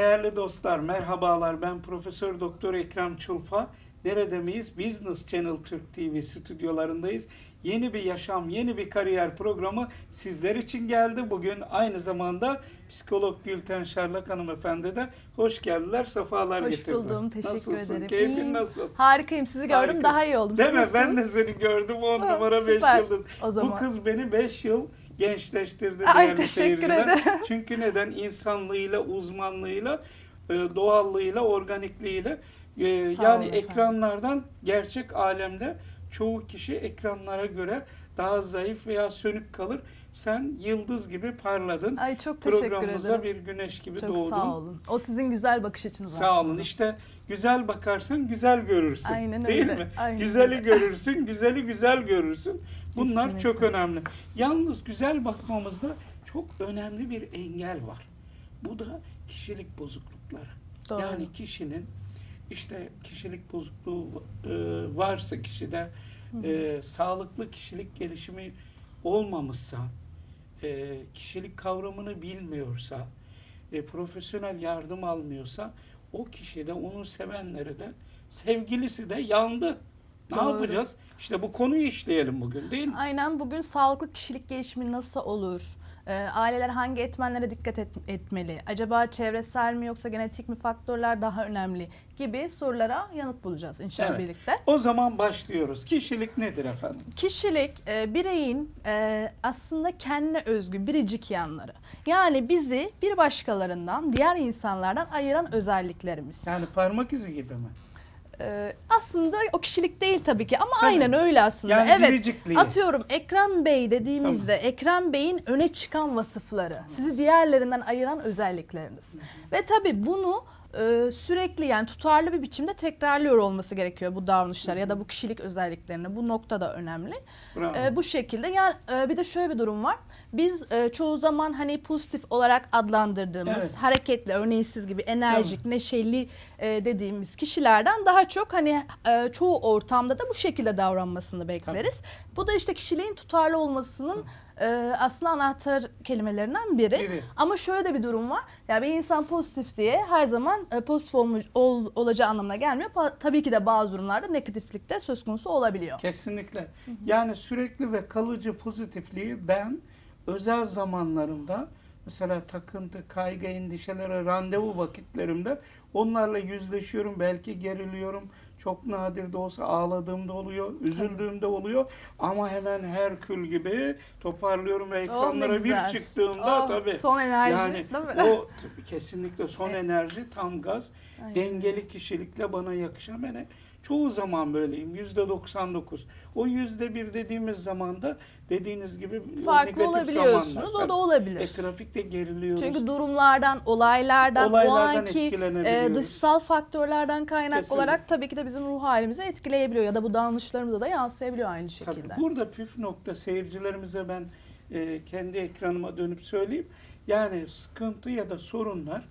Değerli dostlar, merhabalar. Ben Profesör Doktor Ekrem Çulfa. Nerede miyiz? Business Channel Türk TV stüdyolarındayız. Yeni bir yaşam, yeni bir kariyer programı sizler için geldi. Bugün aynı zamanda psikolog Gülten Şarlak hanımefendi de hoş geldiler, sefalar Hoş getirdi. buldum. Teşekkür Nasılsın? ederim. Keyfin İyiyim. nasıl? Harikayım. Sizi gördüm. Harikasın. Daha iyi oldum. Değil mi? Ben de seni gördüm 10 Ha, numara 5 süper. yıldız. O zaman. Bu kız beni 5 yıl gençleştirdi Ay, değerli teşekkür seyirciler. ederim. Çünkü neden? İnsanlığıyla, uzmanlığıyla, e, doğallığıyla, organikliğiyle e, yani olun efendim. ekranlardan gerçek alemde çoğu kişi ekranlara göre daha zayıf veya sönük kalır. Sen yıldız gibi parladın. Ay çok teşekkür Programımıza ederim. bir güneş gibi çok doğdun. sağ olun. O sizin güzel bakış açınız Sağ olun. aslında. İşte güzel bakarsan güzel görürsün. Aynen Değil öyle, mi? aynen güzeli öyle. görürsün, güzeli güzel görürsün. Bunlar Kesinlikle. çok önemli. Yalnız güzel bakmamızda çok önemli bir engel var. Bu da kişilik bozuklukları. Doğru. Yani kişinin işte kişilik bozukluğu e, varsa kişide e, sağlıklı kişilik gelişimi olmamışsa, e, kişilik kavramını bilmiyorsa, e, profesyonel yardım almıyorsa o kişi de onun sevenleri de sevgilisi de yandı. Ne Doğru. yapacağız? İşte bu konuyu işleyelim bugün değil mi? Aynen bugün sağlıklı kişilik gelişimi nasıl olur? Ee, aileler hangi etmenlere dikkat et- etmeli? Acaba çevresel mi yoksa genetik mi faktörler daha önemli? Gibi sorulara yanıt bulacağız inşallah Evet. birlikte. O zaman başlıyoruz. Kişilik nedir efendim? Kişilik e, bireyin e, aslında kendine özgü biricik yanları. Yani bizi bir başkalarından, diğer insanlardan ayıran özelliklerimiz. Yani parmak izi gibi mi? E, aslında o kişilik değil tabii ki ama Tabii. aynen öyle aslında. Yani evet. biricikliği. Atıyorum Ekrem Bey dediğimizde Ekrem Bey'in öne çıkan vasıfları, sizi diğerlerinden ayıran özellikleriniz. Ve tabii bunu e, sürekli yani tutarlı bir biçimde tekrarlıyor olması gerekiyor bu davranışlar ya da bu kişilik özelliklerini. Bu nokta da önemli. Bravo. E, bu şekilde yani e, bir de şöyle bir durum var. Biz e, çoğu zaman hani pozitif olarak adlandırdığımız, Evet. hareketli, örneğsiz gibi enerjik, neşeli e, dediğimiz kişilerden daha çok hani e, çoğu ortamda da bu şekilde davranmasını bekleriz. Bu da işte kişiliğin tutarlı olmasının e, aslında anahtar kelimelerinden biri. Biri. Ama şöyle de bir durum var. Ya bir insan pozitif diye her zaman e, pozitif olmuş, ol, olacağı anlamına gelmiyor. Pa- tabii ki de bazı durumlarda negatiflik de söz konusu olabiliyor. Kesinlikle. Yani sürekli ve kalıcı pozitifliği ben özel zamanlarımda mesela takıntı, kaygı, endişelere, randevu vakitlerimde onlarla yüzleşiyorum. Belki geriliyorum. Çok nadir de olsa ağladığımda oluyor, üzüldüğümde oluyor. Ama hemen Herkül gibi toparlıyorum ve Oh, ekranlara bir güzel. çıktığımda Oh, tabii. Son enerji Yani değil mi? o kesinlikle son Evet. enerji tam gaz. Aynen. Dengeli kişilikle bana yakışan ben çoğu zaman böyleyim. Yüzde 99. O yüzde bir dediğimiz zaman da dediğiniz gibi o Farklı negatif olabiliyorsunuz. zamanlar. O Tabii. da olabilir. E, trafikte geriliyoruz. Çünkü durumlardan, olaylardan, o Olaylardan anki etkilenebiliyoruz. e, dışsal faktörlerden kaynak Kesinlikle. olarak tabii ki de bizim ruh halimizi etkileyebiliyor ya da bu davranışlarımıza da yansıyabiliyor aynı Tabii. şekilde. Burada püf nokta seyircilerimize ben e, kendi ekranıma dönüp söyleyeyim. Yani sıkıntı ya da sorunlar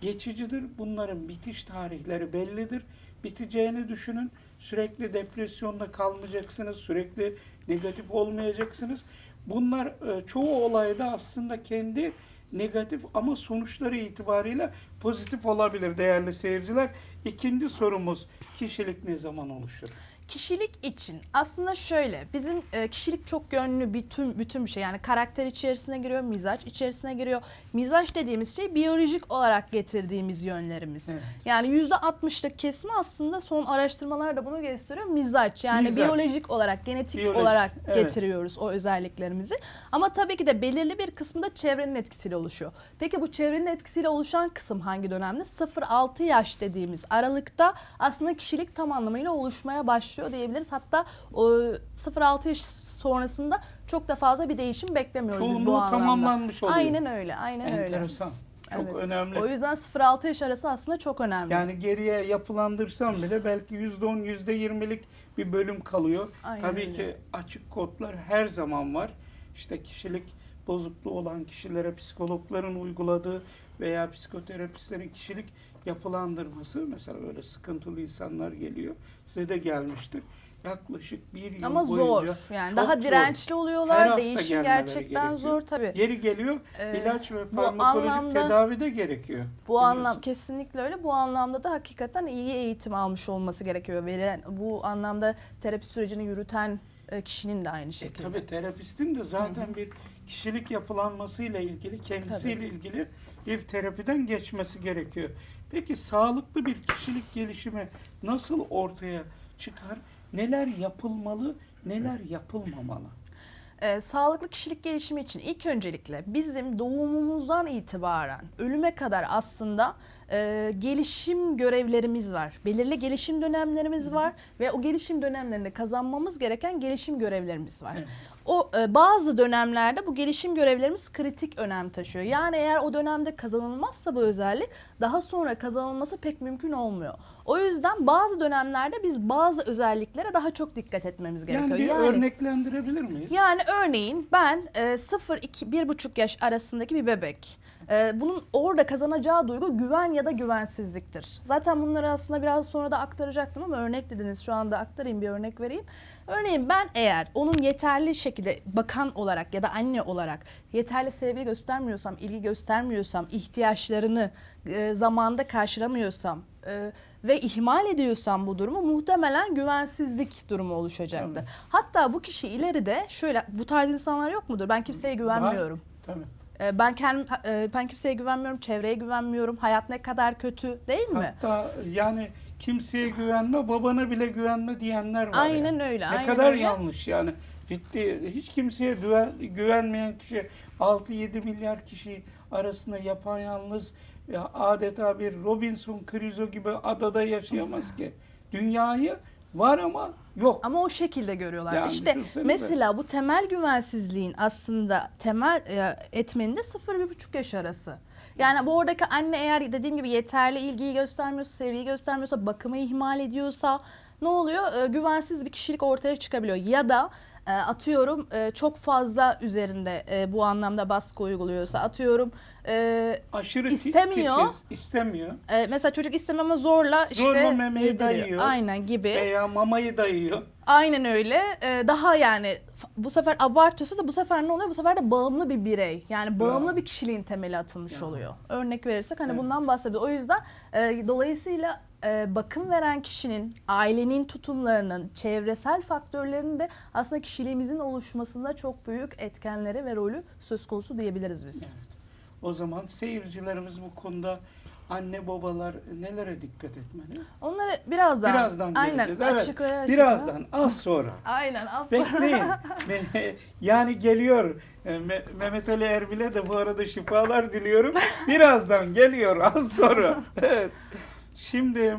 geçicidir. Bunların bitiş tarihleri bellidir. Biteceğini düşünün. Sürekli depresyonda kalmayacaksınız. Sürekli negatif olmayacaksınız. Bunlar e, çoğu olayda aslında kendi negatif ama sonuçları itibariyle pozitif olabilir değerli seyirciler. İkinci sorumuz kişilik ne zaman oluşur? Kişilik için aslında şöyle bizim e, kişilik çok yönlü bütün bütün bir şey yani karakter içerisine giriyor, mizaç içerisine giriyor. Mizaç dediğimiz şey biyolojik olarak getirdiğimiz yönlerimiz. Evet. Yani %60'lık kesimi aslında son araştırmalar da bunu gösteriyor. Mizaç yani Mizaç. biyolojik olarak, genetik Biyolojik, olarak evet. getiriyoruz o özelliklerimizi. Ama tabii ki de belirli bir kısmı da çevrenin etkisiyle oluşuyor. Peki bu çevrenin etkisiyle oluşan kısım hangi dönemde? 0-6 yaş dediğimiz aralıkta aslında kişilik tam anlamıyla oluşmaya başlıyor diyebiliriz. Hatta o 0-6 yaş sonrasında çok da fazla bir değişim beklemiyoruz biz bu Çoğunluğu anlamda. tamamlanmış oluyor. Aynen öyle, aynen öyle. Enteresan. Çok Evet. önemli. O yüzden 0-6 yaş arası aslında çok önemli. Yani geriye yapılandırsam bile belki %10, %20'lik bir bölüm kalıyor. Aynen Tabii öyle. ki açık kodlar her zaman var. İşte kişilik bozukluğu olan kişilere psikologların uyguladığı veya psikoterapistlerin kişilik yapılandırması mesela öyle sıkıntılı insanlar geliyor. Size de gelmiştir. yaklaşık bir yıl Ama boyunca zor. Yani daha zor. dirençli Her oluyorlar. hafta Değişim gerçekten gerekiyor. zor tabii. Yeri geliyor Ee, ilaç ve farmakolojik anlamda- tedavi de gerekiyor. Bu anlam kesinlikle öyle. Bu anlamda da hakikaten iyi eğitim almış olması gerekiyor. Verilen bu anlamda terapi sürecini yürüten e, kişinin de aynı E, şekilde. tabii terapistin de zaten bir kişilik yapılanmasıyla ilgili, kendisiyle ilgili bir terapiden geçmesi gerekiyor. Peki sağlıklı bir kişilik gelişimi nasıl ortaya çıkar? Neler yapılmalı, neler yapılmamalı? Ee, sağlıklı kişilik gelişimi için ilk öncelikle bizim doğumumuzdan itibaren ölüme kadar aslında e, gelişim görevlerimiz var. Belirli gelişim dönemlerimiz var ve o gelişim dönemlerinde kazanmamız gereken gelişim görevlerimiz var. Evet. O e, bazı dönemlerde bu gelişim görevlerimiz kritik önem taşıyor. Yani eğer o dönemde kazanılmazsa bu özellik daha sonra kazanılması pek mümkün olmuyor. O yüzden bazı dönemlerde biz bazı özelliklere daha çok dikkat etmemiz gerekiyor. Yani bir örneklendirebilir miyiz? Yani örneğin ben e, 0-1,5 yaş arasındaki bir bebek. E, bunun orada kazanacağı duygu güven ya da güvensizliktir. Zaten bunları aslında biraz sonra da aktaracaktım ama örnek dediniz. Şu anda aktarayım bir örnek vereyim. Örneğin ben eğer onun yeterli şekilde bakan olarak ya da anne olarak yeterli sevgi göstermiyorsam, ilgi göstermiyorsam, ihtiyaçlarını e, zamanda karşılamıyorsam e, ve ihmal ediyorsam bu durumu muhtemelen güvensizlik durumu oluşacaktır. Tabii. Hatta bu kişi ileride şöyle bu tarz insanlar yok mudur? Ben kimseye güvenmiyorum. Tabii. Ee, Ben kendim e, ben kimseye güvenmiyorum, çevreye güvenmiyorum. Hayat ne kadar kötü değil mi? Hatta yani kimseye güvenme, babana bile güvenme diyenler var. Aynen yani. öyle. Ne aynen kadar öyle. yanlış yani. Ciddi hiç kimseye güven, güvenmeyen kişi 6-7 milyar kişi arasında yapayalnız ya adeta bir Robinson Crusoe gibi adada yaşayamaz ki. Dünyayı var ama yok. Ama o şekilde görüyorlar. Yani işte mesela bu temel güvensizliğin aslında temel e, etmeni de 0-1,5 yaş arası. Yani bu oradaki anne eğer dediğim gibi yeterli ilgiyi göstermiyorsa, sevgiyi göstermiyorsa, bakımı ihmal ediyorsa ne oluyor? E, güvensiz bir kişilik ortaya çıkabiliyor. Ya da atıyorum e, çok fazla üzerinde e, bu anlamda baskı uyguluyorsa atıyorum e, Aşırı istemiyor. titiz, istemiyor. mesela çocuk istememe zorla işte Zorla memeyi yediriyor. dayıyor. Aynen gibi. Veya mamayı dayıyor. Aynen öyle. Ee, daha yani bu sefer abartıyorsa da bu sefer ne oluyor? Bu sefer de bağımlı bir birey. Yani bağımlı Ya. bir kişiliğin temeli atılmış Ya. oluyor. Örnek verirsek hani Evet. bundan bahsediyoruz. O yüzden dolayısıyla e, bakım veren kişinin, ailenin tutumlarının, çevresel faktörlerinin de aslında kişiliğimizin oluşmasında çok büyük etkenleri ve rolü söz konusu diyebiliriz biz. Evet. O zaman seyircilerimiz bu konuda anne babalar nelere dikkat etmeli? Onları birazdan, Birazdan aynen, geleceğiz. Evet. açıklaya açıklaya. Birazdan az sonra. Aynen az sonra. Bekleyin. Yani geliyor. E, Me- Mehmet Ali Erbil'e de bu arada şifalar diliyorum. Birazdan geliyor az sonra. Evet. Şimdi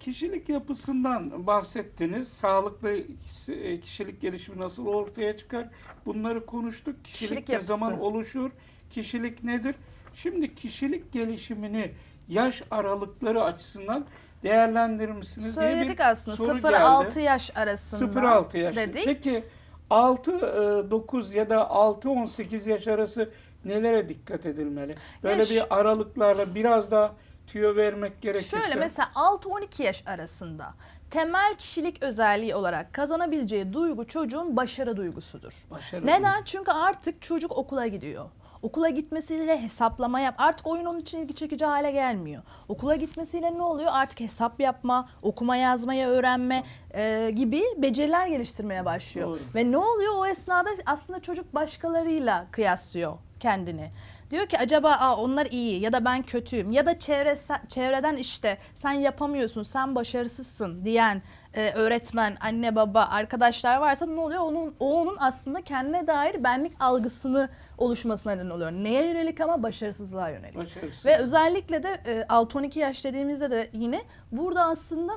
kişilik yapısından bahsettiniz. Sağlıklı kişi- kişilik gelişimi nasıl ortaya çıkar? Bunları konuştuk. Kişilik, Kişilik ne yapısı. zaman oluşur? Kişilik nedir? Şimdi kişilik gelişimini yaş aralıkları açısından değerlendirir misiniz diye bir Söyledik aslında soru 0-6 geldi. yaş arasında 0-6 yaş. dedik. Peki 6-9 ya da 6-18 yaş arası nelere dikkat edilmeli? Böyle Yaş- bir aralıklarla biraz daha tüyo vermek gerekirse. Şöyle mesela 6-12 yaş arasında temel kişilik özelliği olarak kazanabileceği duygu çocuğun başarı duygusudur. Başarılı. Neden? Çünkü artık çocuk okula gidiyor. Okula gitmesiyle hesaplama yap. Artık oyun onun için ilgi çekici hale gelmiyor. Okula gitmesiyle ne oluyor? Artık hesap yapma, okuma yazmayı öğrenme e, gibi beceriler geliştirmeye başlıyor. Doğru. Ve ne oluyor? O esnada aslında çocuk başkalarıyla kıyaslıyor kendini. Diyor ki acaba Aa, onlar iyi ya da ben kötüyüm ya da çevre, çevreden işte sen yapamıyorsun, sen başarısızsın diyen e, öğretmen, anne baba, arkadaşlar varsa ne oluyor? Onun o onun aslında kendine dair benlik algısını oluşmasına neden oluyor. Neye yönelik ama başarısızlığa yönelik. Başarısız. Ve özellikle de e, 6-12 yaş dediğimizde de yine burada aslında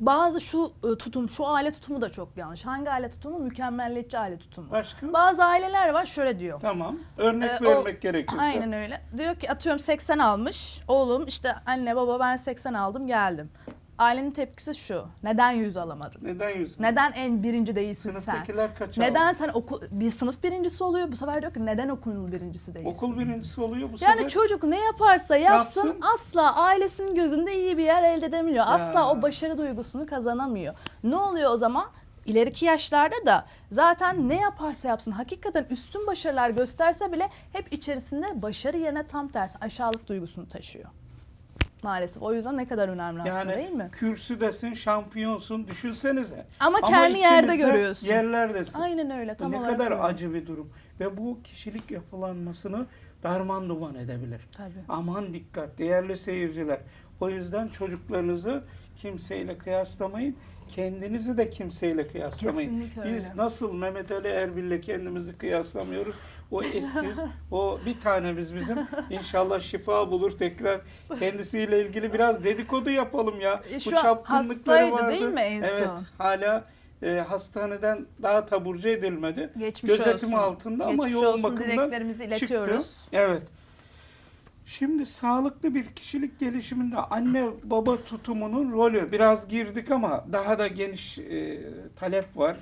bazı şu e, tutum, şu aile tutumu da çok yanlış. Hangi aile tutumu? Mükemmelliyetçi aile tutumu. Başka? Bazı aileler var şöyle diyor. Tamam. Örnek Ee, o- vermek gerekirse. Aynen öyle. Diyor ki atıyorum 80 almış. Oğlum işte anne baba ben 80 aldım geldim. Ailenin tepkisi şu. Neden yüz alamadın? Neden yüz? Neden en birinci değilsin sen? Sınıftakiler kaç Neden sen okul bir sınıf birincisi oluyor? Bu sefer diyor ki neden okulun birincisi değilsin? Okul birincisi oluyor bu Yani sefer. çocuk ne yaparsa yapsın, Yapsın. asla ailesinin gözünde iyi bir yer elde edemiyor. Asla Ya. o başarı duygusunu kazanamıyor. Ne oluyor o zaman? İleriki yaşlarda da zaten ne yaparsa yapsın hakikaten üstün başarılar gösterse bile hep içerisinde başarı yerine tam tersi aşağılık duygusunu taşıyor. Maalesef. O yüzden ne kadar önemli aslında Yani değil mi? kürsüdesin, şampiyonsun düşünsenize. Ama kendi yerde görüyorsun. Yerlerdesin. Aynen öyle. Tam ne kadar öyle. acı bir durum. Ve bu kişilik yapılanmasını darman duman edebilir. Tabii. Aman dikkat değerli seyirciler. O yüzden çocuklarınızı kimseyle kıyaslamayın. Kendinizi de kimseyle kıyaslamayın. Kesinlikle Biz öyle. nasıl Mehmet Ali Erbil'le kendimizi kıyaslamıyoruz. O eşsiz, o bir tanemiz bizim. İnşallah şifa bulur tekrar. Kendisiyle ilgili biraz dedikodu yapalım ya. E, Bu şu an çapkınlıkları hastaydı vardı. değil mi en Evet, son? hala e, hastaneden daha taburcu edilmedi. Geçmiş Gözetimi olsun. altında ama Geçmiş yoğun olsun bakımdan çıktı. Evet. Şimdi sağlıklı bir kişilik gelişiminde anne baba tutumunun rolü biraz girdik ama daha da geniş e, talep var.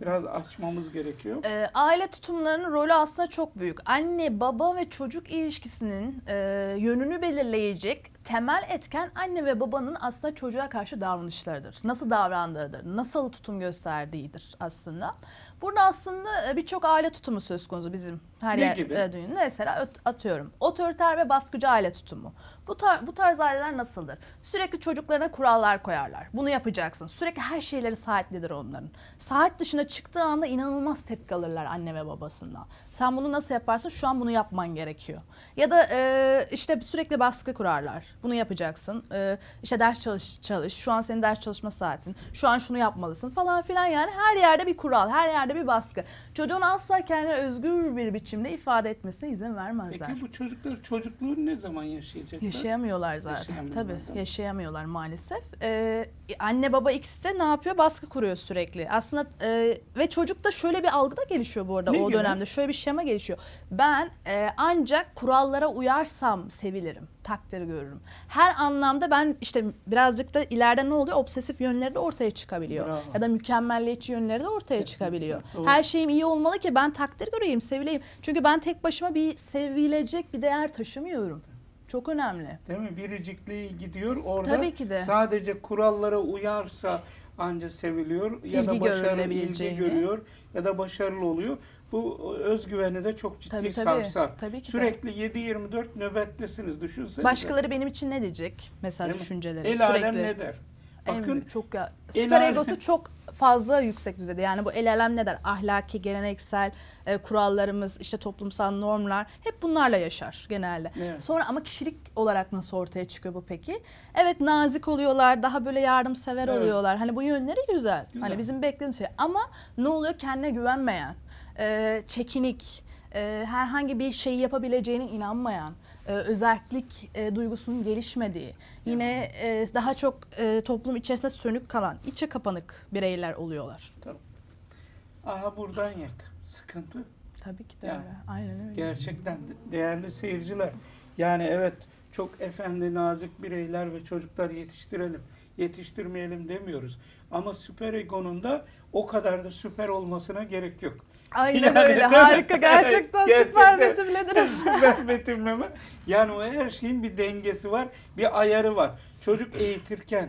Biraz açmamız gerekiyor. Ee, aile tutumlarının rolü aslında çok büyük. Anne, baba ve çocuk ilişkisinin e, yönünü belirleyecek temel etken anne ve babanın aslında çocuğa karşı davranışlarıdır. Nasıl davrandığıdır, nasıl tutum gösterdiğidir aslında. Burada aslında e, birçok aile tutumu söz konusu bizim her Ne yer gibi? e, dünyada. Mesela atıyorum otoriter ve baskıcı aile tutumu. Bu, tar- bu tarz aileler nasıldır? Sürekli çocuklarına kurallar koyarlar. Bunu yapacaksın. Sürekli her şeyleri saatlidir onların. Saat dışına çıktığı anda inanılmaz tepki alırlar anne ve babasından. Sen bunu nasıl yaparsın? Şu an bunu yapman gerekiyor. Ya da e, işte sürekli baskı kurarlar. Bunu yapacaksın. E, işte ders çalış, çalış. Şu an senin ders çalışma saatin. Şu an şunu yapmalısın falan filan yani. Her yerde bir kural, her yerde bir baskı. Çocuğun asla kendini özgür bir biçimde ifade etmesine izin vermezler. Peki bu çocuklar çocukluğunu ne zaman yaşayacaklar? Yaşayamıyorlar zaten. Yaşayamıyorlar, Tabii mi? yaşayamıyorlar maalesef. Ee, anne baba ikisi de ne yapıyor? Baskı kuruyor sürekli. Aslında e, ve çocukta şöyle bir algı da gelişiyor bu arada Ne o gibi? dönemde. Şöyle bir şema gelişiyor. Ben e, ancak kurallara uyarsam sevilirim, takdir görürüm. Her anlamda ben işte birazcık da ileride ne oluyor? Obsesif yönleri de ortaya çıkabiliyor. Bravo. Ya da mükemmelliyetçi yönleri de ortaya Kesinlikle, çıkabiliyor. doğru. Her şeyim iyi olmalı ki ben takdir göreyim, sevileyim. Çünkü ben tek başıma bir sevilecek bir değer taşımıyorum. Çok önemli. Değil mi? Biricikliği gidiyor. Orada Tabii ki de. sadece kurallara uyarsa anca seviliyor ya da İlgi başarılı ilgi görüyor ya da başarılı oluyor. Bu özgüveni de çok ciddi Tabii, tabii. sarsar. Tabii ki. Sürekli 7-24 nöbettesiniz düşünsenize. Başkaları benim için ne diyecek? Mesela Değil mi? düşünceleri El alem ne der? Bakın çok ya, el süper alem- egosu çok fazla yüksek düzeyde. Yani bu el alem ne der? Ahlaki, geleneksel e, kurallarımız, işte toplumsal normlar hep bunlarla yaşar genelde. Evet. Sonra ama kişilik olarak nasıl ortaya çıkıyor bu peki? Evet nazik oluyorlar, daha böyle yardımsever Evet. oluyorlar. Hani bu yönleri güzel. Güzel. Hani bizim beklediğimiz şey. Ama ne oluyor? Kendine güvenmeyen, e, çekinik, e, herhangi bir şeyi yapabileceğine inanmayan, e, özellik e, duygusunun gelişmediği, yine e, daha çok e, toplum içerisinde sönük kalan, içe kapanık bireyler oluyorlar. aha buradan yak. Sıkıntı. Tabii ki de Yani, öyle. Aynen öyle. Gerçekten de- değerli seyirciler. Yani evet çok efendi nazik bireyler ve çocuklar yetiştirelim. Yetiştirmeyelim demiyoruz. Ama süper egonun da o kadar da süper olmasına gerek yok. Aynen Yani öyle. Harika. Gerçekten, süper Gerçekten. betimlediniz. süper betimleme. Yani o her şeyin bir dengesi var, bir ayarı var. Çocuk eğitirken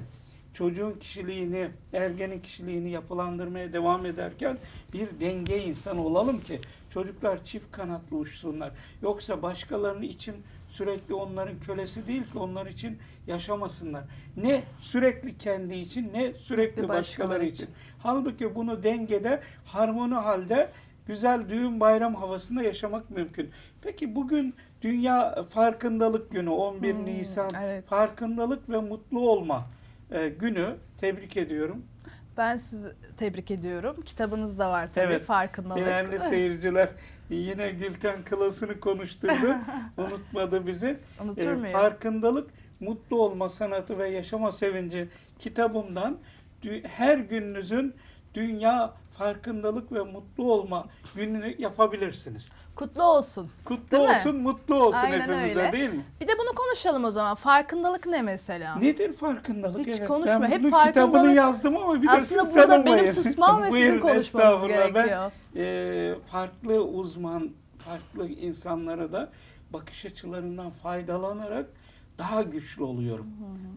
çocuğun kişiliğini, ergenin kişiliğini yapılandırmaya devam ederken bir denge insanı olalım ki çocuklar çift kanatlı uçsunlar. Yoksa başkalarının için sürekli onların kölesi değil ki onlar için yaşamasınlar. Ne sürekli kendi için ne sürekli başkaları başkaları için. için. Halbuki bunu dengede, harmoni halde güzel düğün bayram havasında yaşamak mümkün. Peki bugün Dünya Farkındalık Günü 11 Hmm, Nisan evet. Farkındalık ve Mutlu Olma e, günü. Tebrik ediyorum. Ben sizi tebrik ediyorum. Kitabınız da var tabii. Evet. Farkındalık. Değerli seyirciler yine Gülten Kılas'ını konuşturdu. Unutmadı bizi. Unutur E, muyum? farkındalık, mutlu olma sanatı ve yaşama sevinci kitabımdan her gününüzün Dünya farkındalık ve mutlu olma gününü yapabilirsiniz. Kutlu olsun. Kutlu Değil mi? olsun, mutlu olsun Aynen hepimize öyle. değil mi? Bir de bunu konuşalım o zaman. Farkındalık ne mesela? Nedir farkındalık? Hiç evet, konuşma. Ben Hep bunun kitabını farkındalık- yazdım ama bir de Aslında siz burada benim susmam ve sizin Buyurun, konuşmanız estağfurullah. gerekiyor. Ben e, farklı uzman, farklı insanlara da bakış açılarından faydalanarak daha güçlü oluyorum.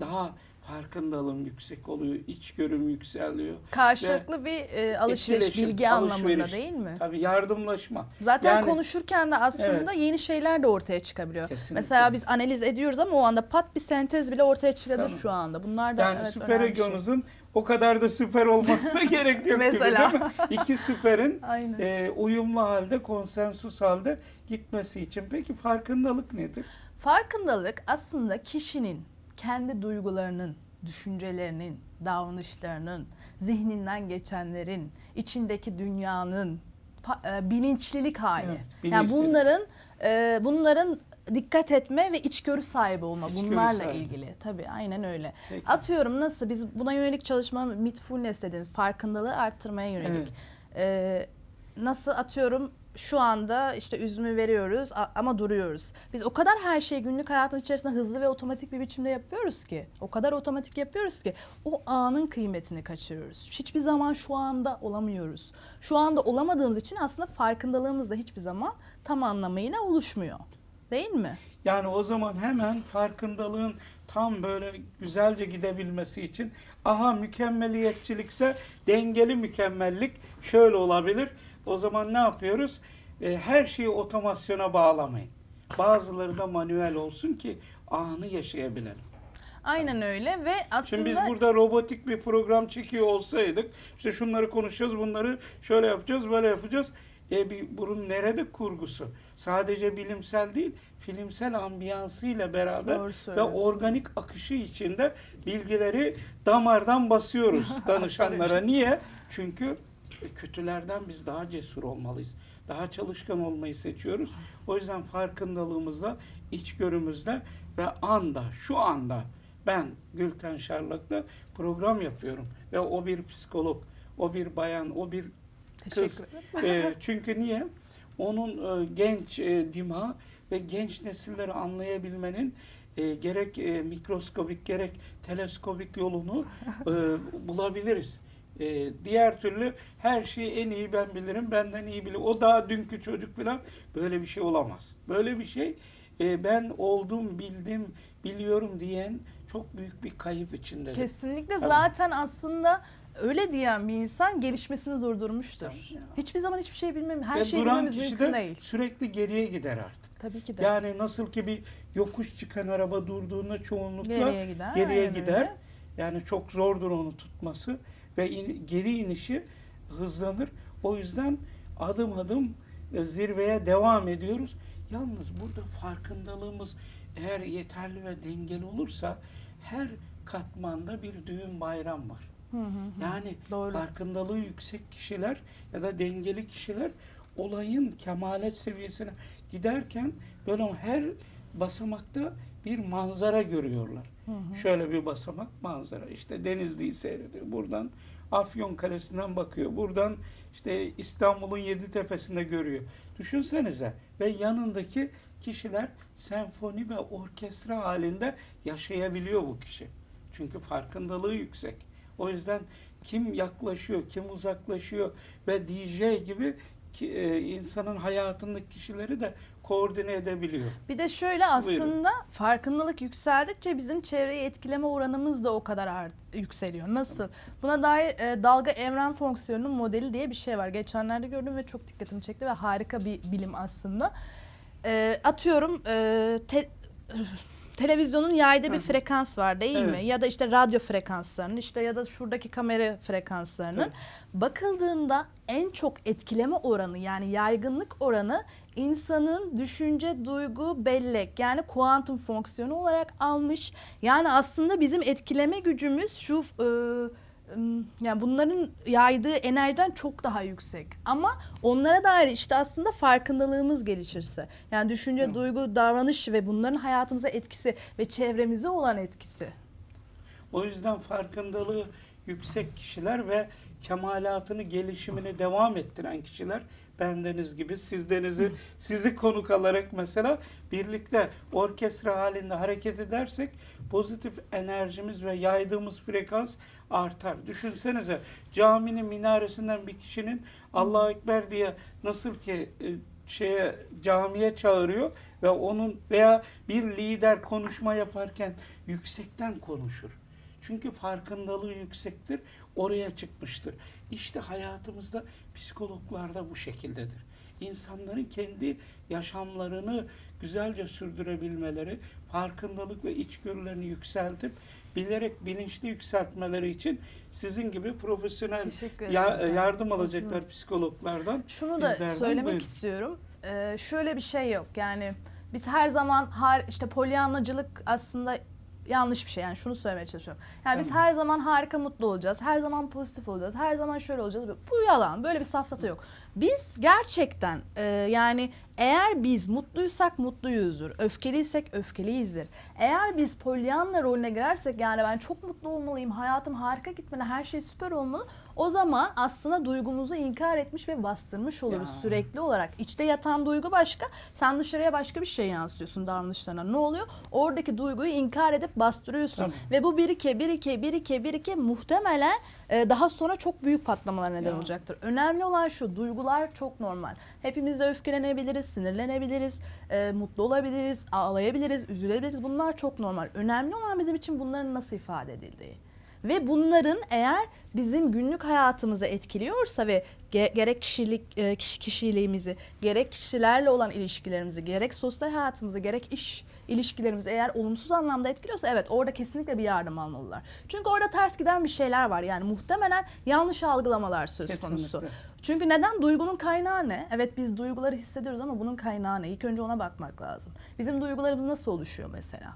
Daha farkındalığım yüksek oluyor, içgörüm yükseliyor. Karşılıklı bir e, alışveriş, bilgi anlamında alışveriş. değil mi? Tabii yardımlaşma. Zaten Yani- konuşurken de aslında yeni şeyler de ortaya çıkabiliyor. Kesinlikle. Mesela biz analiz ediyoruz ama o anda pat bir sentez bile ortaya çıkabilir Tabii. şu anda. Bunlar da Yani evet, süper bir şey. o kadar da süper olmasına gerek yok Mesela. gibi değil mi? İki süperin e, uyumlu halde, konsensus halde gitmesi için. Peki farkındalık nedir? Farkındalık aslında kişinin kendi duygularının, düşüncelerinin, davranışlarının, zihninden geçenlerin, içindeki dünyanın e, bilinçlilik hali. Evet, yani bunların e, bunların dikkat etme ve içgörü sahibi olma İçgörü bunlarla sahibi. ilgili. Tabii aynen öyle. Peki. Atıyorum nasıl biz buna yönelik çalışma mindfulness dedim. Farkındalığı arttırmaya yönelik. Evet. Ee, nasıl atıyorum şu anda işte üzümü veriyoruz ama duruyoruz. Biz o kadar her şeyi günlük hayatın içerisinde hızlı ve otomatik bir biçimde yapıyoruz ki. O kadar otomatik yapıyoruz ki o anın kıymetini kaçırıyoruz. Hiçbir zaman şu anda olamıyoruz. Şu anda olamadığımız için aslında farkındalığımız da hiçbir zaman tam anlamıyla oluşmuyor. Değil mi? Yani o zaman hemen farkındalığın tam böyle güzelce gidebilmesi için aha mükemmeliyetçilikse dengeli mükemmellik şöyle olabilir. O zaman ne yapıyoruz? E, her şeyi otomasyona bağlamayın. Bazıları da manuel olsun ki anı yaşayabilelim. Aynen öyle ve aslında Şimdi biz burada robotik bir program çekiyor olsaydık, işte şunları konuşacağız, bunları şöyle yapacağız, böyle yapacağız. E bir bunun nerede kurgusu? Sadece bilimsel değil, filmsel ambiyansıyla beraber ve organik akışı içinde bilgileri damardan basıyoruz danışanlara. Niye? Çünkü kötülerden biz daha cesur olmalıyız. Daha çalışkan olmayı seçiyoruz. O yüzden farkındalığımızda, içgörümüzde ve anda, şu anda ben Gülten Şarlak'ta program yapıyorum. Ve o bir psikolog, o bir bayan, o bir kız. E, çünkü niye? Onun e, genç e, dima ve genç nesilleri anlayabilmenin e, gerek e, mikroskobik gerek teleskobik yolunu e, bulabiliriz. E, diğer türlü her şeyi en iyi ben bilirim, benden iyi bilir. O daha dünkü çocuk falan böyle bir şey olamaz. Böyle bir şey e, ben oldum, bildim, biliyorum diyen çok büyük bir kayıp içindedir. Kesinlikle Tabii. zaten aslında öyle diyen bir insan gelişmesini durdurmuştur. Tabii. Hiçbir zaman hiçbir şey bilmem, her Ve şeyi duran bilmemiz kişi mümkün de değil. sürekli geriye gider artık. Tabii ki de. Yani nasıl ki bir yokuş çıkan araba durduğunda çoğunlukla Geriye gider, geriye gider. öyle. Yani çok zordur onu tutması ve in- geri inişi hızlanır. O yüzden adım adım e, zirveye devam ediyoruz. Yalnız burada farkındalığımız eğer yeterli ve dengeli olursa her katmanda bir düğün bayram var. Hı hı hı. Yani Doğru. farkındalığı yüksek kişiler ya da dengeli kişiler olayın kemalet seviyesine giderken böyle her basamakta bir manzara görüyorlar. Hı hı. Şöyle bir basamak manzara. İşte Denizli'yi seyrediyor. Buradan Afyon Kalesi'nden bakıyor. Buradan işte İstanbul'un yedi tepesinde görüyor. Düşünsenize ve yanındaki kişiler senfoni ve orkestra halinde yaşayabiliyor bu kişi. Çünkü farkındalığı yüksek. O yüzden kim yaklaşıyor, kim uzaklaşıyor ve DJ gibi ki, e, insanın hayatındaki kişileri de koordine edebiliyor. Bir de şöyle aslında farkındalık yükseldikçe bizim çevreyi etkileme oranımız da o kadar art- yükseliyor. Nasıl? Buna dair e, dalga evren fonksiyonunun modeli diye bir şey var. Geçenlerde gördüm ve çok dikkatimi çekti ve harika bir bilim aslında. E, atıyorum e, te- televizyonun Hı bir frekans var değil mi? Evet. Ya da işte radyo frekanslarının işte ya da şuradaki kamera frekanslarının. Evet. Bakıldığında en çok etkileme oranı yani yaygınlık oranı insanın düşünce, duygu, bellek yani kuantum fonksiyonu olarak almış. Yani aslında bizim etkileme gücümüz şu e, yani bunların yaydığı enerjiden çok daha yüksek. Ama onlara dair işte aslında farkındalığımız gelişirse. Yani düşünce, Hı. duygu, davranış ve bunların hayatımıza etkisi ve çevremize olan etkisi. O yüzden farkındalığı yüksek kişiler ve kemalatını, gelişimini devam ettiren kişiler bendeniz gibi sizdenizi sizi konuk alarak mesela birlikte orkestra halinde hareket edersek pozitif enerjimiz ve yaydığımız frekans artar. Düşünsenize caminin minaresinden bir kişinin Allahu Ekber diye nasıl ki e, şeye camiye çağırıyor ve onun veya bir lider konuşma yaparken yüksekten konuşur. Çünkü farkındalığı yüksektir, oraya çıkmıştır. İşte hayatımızda psikologlar da bu şekildedir. İnsanların kendi yaşamlarını güzelce sürdürebilmeleri, farkındalık ve içgörülerini yükseltip bilerek bilinçli yükseltmeleri için sizin gibi profesyonel ya- yardım alacaklar psikologlardan. Şunu da söylemek buyurun. istiyorum. Ee, şöyle bir şey yok. Yani biz her zaman har işte polyanlacılık aslında yanlış bir şey. Yani şunu söylemeye çalışıyorum. Yani biz Tamam. her zaman harika mutlu olacağız. Her zaman pozitif olacağız. Her zaman şöyle olacağız. Bu yalan. Böyle bir safsata yok. Biz gerçekten e, yani eğer biz mutluysak mutluyuzdur. Öfkeliysek öfkeliyizdir. Eğer biz polyanla rolüne girersek yani ben çok mutlu olmalıyım. Hayatım harika gitmeli. Her şey süper olmalı. O zaman aslında duygumuzu inkar etmiş ve bastırmış oluruz Ya. sürekli olarak. İçte yatan duygu başka, sen dışarıya başka bir şey yansıtıyorsun davranışlarına. Ne oluyor? Oradaki duyguyu inkar edip bastırıyorsun. Tamam. Ve bu birike, birike, birike, birike muhtemelen daha sonra çok büyük patlamalar neden Ya. olacaktır. Önemli olan şu, duygular çok normal. Hepimiz de öfkelenebiliriz, sinirlenebiliriz, e, mutlu olabiliriz, ağlayabiliriz, üzülebiliriz. Bunlar çok normal. Önemli olan bizim için bunların nasıl ifade edildiği. Ve bunların eğer bizim günlük hayatımızı etkiliyorsa ve ge- gerek kişilik e, kişi kişiliğimizi, gerek kişilerle olan ilişkilerimizi, gerek sosyal hayatımızı, gerek iş ilişkilerimizi eğer olumsuz anlamda etkiliyorsa evet orada kesinlikle bir yardım almalılar. Çünkü orada ters giden bir şeyler var. Yani muhtemelen yanlış algılamalar söz konusu. Kesinlikle. Çünkü neden? Duygunun kaynağı ne? Evet biz duyguları hissediyoruz ama bunun kaynağı ne? İlk önce ona bakmak lazım. Bizim duygularımız nasıl oluşuyor mesela?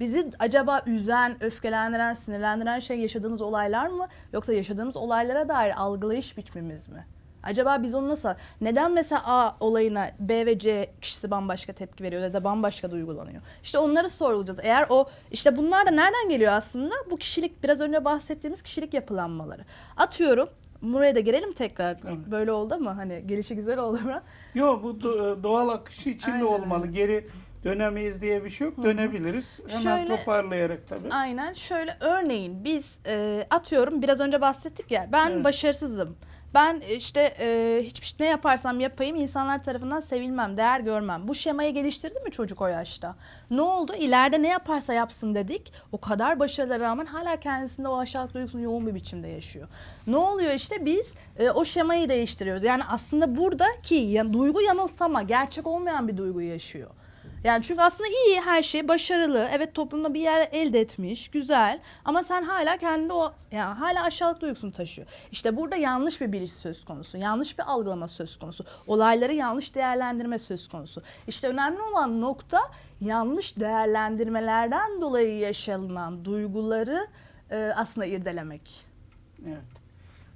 Bizi acaba üzen, öfkelendiren, sinirlendiren şey yaşadığımız olaylar mı? Yoksa yaşadığımız olaylara dair algılayış biçimimiz mi? Acaba biz onu nasıl... Neden mesela A olayına B ve C kişisi bambaşka tepki veriyor ya da bambaşka duygulanıyor? İşte onları sorulacağız. Eğer o... işte bunlar da nereden geliyor aslında? Bu kişilik, biraz önce bahsettiğimiz kişilik yapılanmaları. Atıyorum, buraya da girelim tekrar. Tamam. Böyle oldu mu? Hani gelişi güzel oldu mu? Yok bu do- doğal akışı içinde Aynen olmalı. Geri dönemeyiz diye bir şey yok. Hı hı. Dönebiliriz. Hemen Şöyle- toparlayarak tabii. Aynen şöyle örneğin biz e, atıyorum biraz önce bahsettik ya ben Evet. başarısızım. Ben işte e, hiçbir şey ne yaparsam yapayım insanlar tarafından sevilmem, değer görmem. Bu şemayı geliştirdi mi çocuk o yaşta? Ne oldu? İleride ne yaparsa yapsın dedik. O kadar başarılara rağmen hala kendisinde o aşağılık duygusunu yoğun bir biçimde yaşıyor. Ne oluyor işte biz e, o şemayı değiştiriyoruz. Yani aslında buradaki ya, duygu yanılsama, gerçek olmayan bir duyguyu yaşıyor. Yani çünkü aslında iyi her şey başarılı. Evet toplumda bir yer elde etmiş. Güzel. Ama sen hala kendi o yani hala aşağılık duygusunu taşıyor. İşte burada yanlış bir biliş söz konusu. Yanlış bir algılama söz konusu. Olayları yanlış değerlendirme söz konusu. İşte önemli olan nokta yanlış değerlendirmelerden dolayı yaşanılan duyguları e, aslında irdelemek. Evet.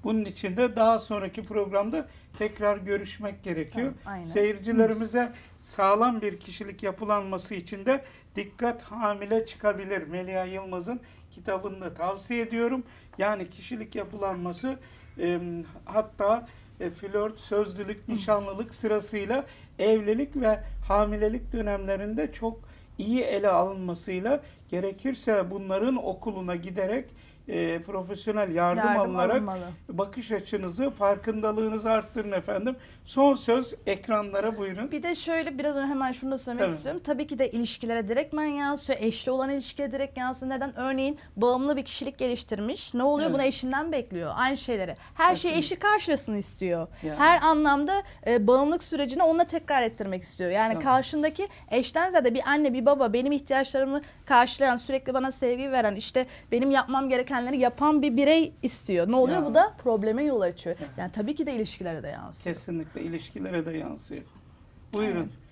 Bunun için de daha sonraki programda tekrar görüşmek gerekiyor. Tamam, aynen. Seyircilerimize sağlam bir kişilik yapılanması için de dikkat hamile çıkabilir. Melia Yılmaz'ın kitabını da tavsiye ediyorum. Yani kişilik yapılanması e, hatta e, flört, sözlülük, nişanlılık sırasıyla evlilik ve hamilelik dönemlerinde çok iyi ele alınmasıyla gerekirse bunların okuluna giderek e, profesyonel yardım, Yardım alınarak alınmalı. bakış açınızı, farkındalığınızı arttırın efendim. Son söz ekranlara buyurun. Bir de şöyle biraz önce hemen şunu da söylemek Tabii. istiyorum. Tabii ki de ilişkilere direktmen yansıyor. Eşli olan ilişkiye direkt yansıyor. Neden? Örneğin bağımlı bir kişilik geliştirmiş. Ne oluyor? Evet. Bunu eşinden bekliyor. Aynı şeyleri. Her şeyi Kesinlikle. eşi karşılasın istiyor. Yani. Her anlamda e, bağımlılık sürecini onunla tekrar ettirmek istiyor. Yani Tamam. karşındaki eşten ziyade bir anne bir baba benim ihtiyaçlarımı karşılayan sürekli bana sevgi veren işte benim yapmam gerekenleri yapan bir birey istiyor. Ne oluyor? Ya. Bu da probleme yol açıyor. Ya. Yani tabii ki de ilişkilere de yansıyor. Kesinlikle ilişkilere de yansıyor. Buyurun. Aynen.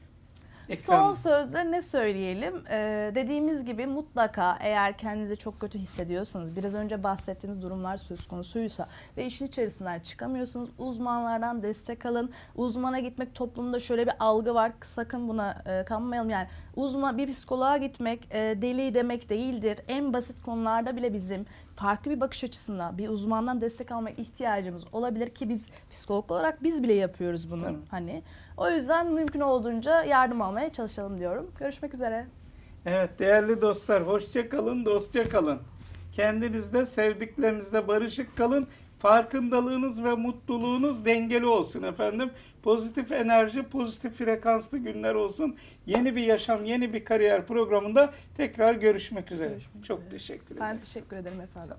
Ekran. Son sözle ne söyleyelim? Ee, dediğimiz gibi mutlaka eğer kendinizi çok kötü hissediyorsanız, biraz önce bahsettiğimiz durumlar söz konusuysa ve işin içerisinden çıkamıyorsanız uzmanlardan destek alın. Uzmana gitmek toplumda şöyle bir algı var. Sakın buna e, kanmayalım. Yani uzman bir psikoloğa gitmek e, deli demek değildir. En basit konularda bile bizim farklı bir bakış açısına bir uzmandan destek alma ihtiyacımız olabilir ki biz psikolog olarak biz bile yapıyoruz bunu Tabii. hani. O yüzden mümkün olduğunca yardım almaya çalışalım diyorum. Görüşmek üzere. Evet değerli dostlar hoşça kalın, dostça kalın. Kendinizde, sevdiklerinizle barışık kalın. Farkındalığınız ve mutluluğunuz dengeli olsun efendim. Pozitif enerji, pozitif frekanslı günler olsun. Yeni bir yaşam, yeni bir kariyer programında tekrar görüşmek üzere. Görüşmek Çok üzere. teşekkür ederim. Ben teşekkür ederim efendim.